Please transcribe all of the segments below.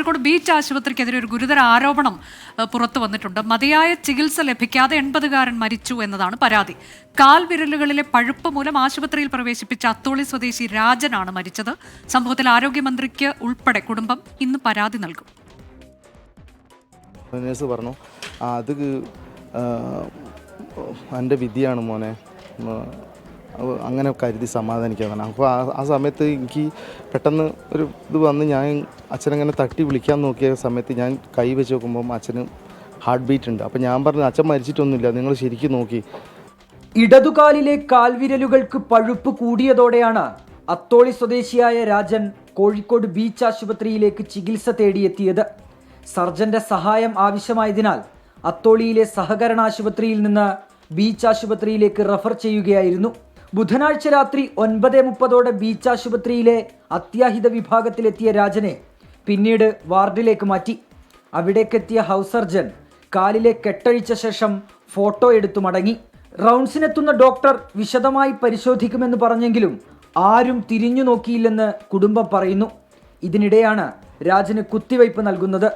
Kozhikode beach ആശുപത്രിക്കെതിരെ ഒരു ഗുരുതര ആരോപണം പുറത്തു വന്നിട്ടുണ്ട്. മതിയായ ചികിത്സ ലഭിക്കാതെ എൺപതുകാരൻ മരിച്ചു എന്നതാണ് പരാതി. കാൽ വിരലുകളിലെ പഴുപ്പ് മൂലം ആശുപത്രിയിൽ പ്രവേശിപ്പിച്ച അത്തോളി സ്വദേശി രാജനാണ് മരിച്ചത്. സംഭവത്തിൽ ആരോഗ്യമന്ത്രിക്ക് ഉൾപ്പെടെ കുടുംബം ഇന്ന് പരാതി നൽകും. നേഴ്സ് പറഞ്ഞു അത് എന്റെ വിധിയാണ് മോനെ. അങ്ങനെ കരുതി സമാധാനിക്കാന്നാണ് അപ്പോൾ ആ ആ സമയത്ത് എനിക്ക് പെട്ടെന്ന് ഒരു ഇത് വന്ന് ഞാൻ അച്ഛനങ്ങനെ തട്ടി വിളിക്കാൻ നോക്കിയ സമയത്ത് ഞാൻ കൈ വെച്ച് നോക്കുമ്പം അച്ഛന് ഹാർട്ട് ബീറ്റ് ഉണ്ട്. അപ്പോൾ ഞാൻ പറഞ്ഞു അച്ഛൻ മരിച്ചിട്ടൊന്നുമില്ല നിങ്ങൾ ശരിക്കും നോക്കി. ഇടതുകാലിലെ കാൽവിരലുകൾക്ക് പഴുപ്പ് കൂടിയതോടെയാണ് അത്തോളി സ്വദേശിയായ രാജൻ കോഴിക്കോട് ബീച്ച് ആശുപത്രിയിലേക്ക് ചികിത്സ തേടിയെത്തിയത്. സർജന്റെ സഹായം ആവശ്യമായതിനാൽ അത്തോളിയിലെ സഹകരണ ആശുപത്രിയിൽ നിന്ന് ബീച്ച് ആശുപത്രിയിലേക്ക് റഫർ ചെയ്യുകയായിരുന്നു. ബുധനാഴ്ച രാത്രി ഒൻപത് മുപ്പതോടെ ബീച്ച് ആശുപത്രിയിലെ അത്യാഹിത വിഭാഗത്തിലെത്തിയ രാജനെ പിന്നീട് വാർഡിലേക്ക് മാറ്റി. അവിടേക്കെത്തിയ ഹൗസ് സർജൻ കാലിലെ കെട്ടഴിച്ച ശേഷം ഫോട്ടോ എടുത്തു മടങ്ങി. റൗണ്ട്സിനെത്തുന്ന ഡോക്ടർ വിശദമായി പരിശോധിക്കുമെന്ന് പറഞ്ഞെങ്കിലും ആരും തിരിഞ്ഞു നോക്കിയില്ലെന്ന് കുടുംബം പറയുന്നു. ഇതിനിടെയാണ് രാജന് കുത്തിവയ്പ് നൽകുന്നത്.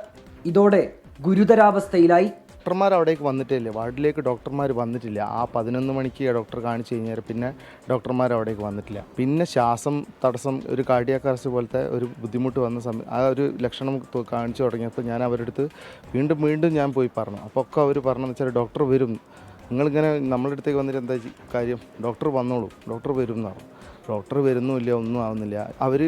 ഇതോടെ ഗുരുതരാവസ്ഥയിലായി. ഡോക്ടർമാർ അവിടേക്ക് വന്നിട്ടില്ല? വാർഡിലേക്ക് ഡോക്ടർമാർ വന്നിട്ടില്ല. ആ പതിനൊന്ന് മണിക്ക് ഡോക്ടർ കാണിച്ചു കഴിഞ്ഞാൽ പിന്നെ ഡോക്ടർമാർ അവിടേക്ക് വന്നിട്ടില്ല. പിന്നെ ശ്വാസം തടസ്സം ഒരു കാർഡിയാക് പോലത്തെ ഒരു ബുദ്ധിമുട്ട് വന്ന സമയം ആ ഒരു ലക്ഷണം കാണിച്ചു തുടങ്ങിയപ്പോൾ ഞാൻ അവരുടെ അടുത്ത് വീണ്ടും വീണ്ടും ഞാൻ പോയി പറഞ്ഞു. അപ്പോൾ ഒക്കെ അവർ പറഞ്ഞതെന്ന് വെച്ചാൽ ഡോക്ടർ വരും. നിങ്ങളിങ്ങനെ നമ്മളുടെ അടുത്തേക്ക് വന്നിട്ട് എന്താ കാര്യം? ഡോക്ടർ വന്നോളൂ. ഡോക്ടർ വരും എന്ന് പറഞ്ഞു. ഡോക്ടർ വരുന്നുമില്ല ഒന്നും ആവുന്നില്ല. അവർ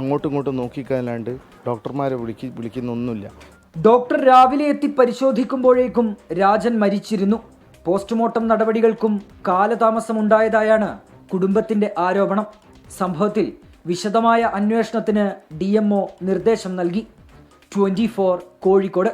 അങ്ങോട്ടും ഇങ്ങോട്ടും നോക്കിക്കാനല്ലാണ്ട് ഡോക്ടർമാരെ വിളിക്ക് വിളിക്കുന്നൊന്നുമില്ല. ഡോക്ടർ രാവിലെ എത്തി പരിശോധിക്കുമ്പോഴേക്കും രാജൻ മരിച്ചിരുന്നു. പോസ്റ്റ്മോർട്ടം നടപടികൾക്കും കാലതാമസമുണ്ടായതായാണ് കുടുംബത്തിന്റെ ആരോപണം. സംഭവത്തിൽ വിശദമായ അന്വേഷണത്തിന് ഡി നിർദ്ദേശം നൽകി. ട്വന്റി കോഴിക്കോട്.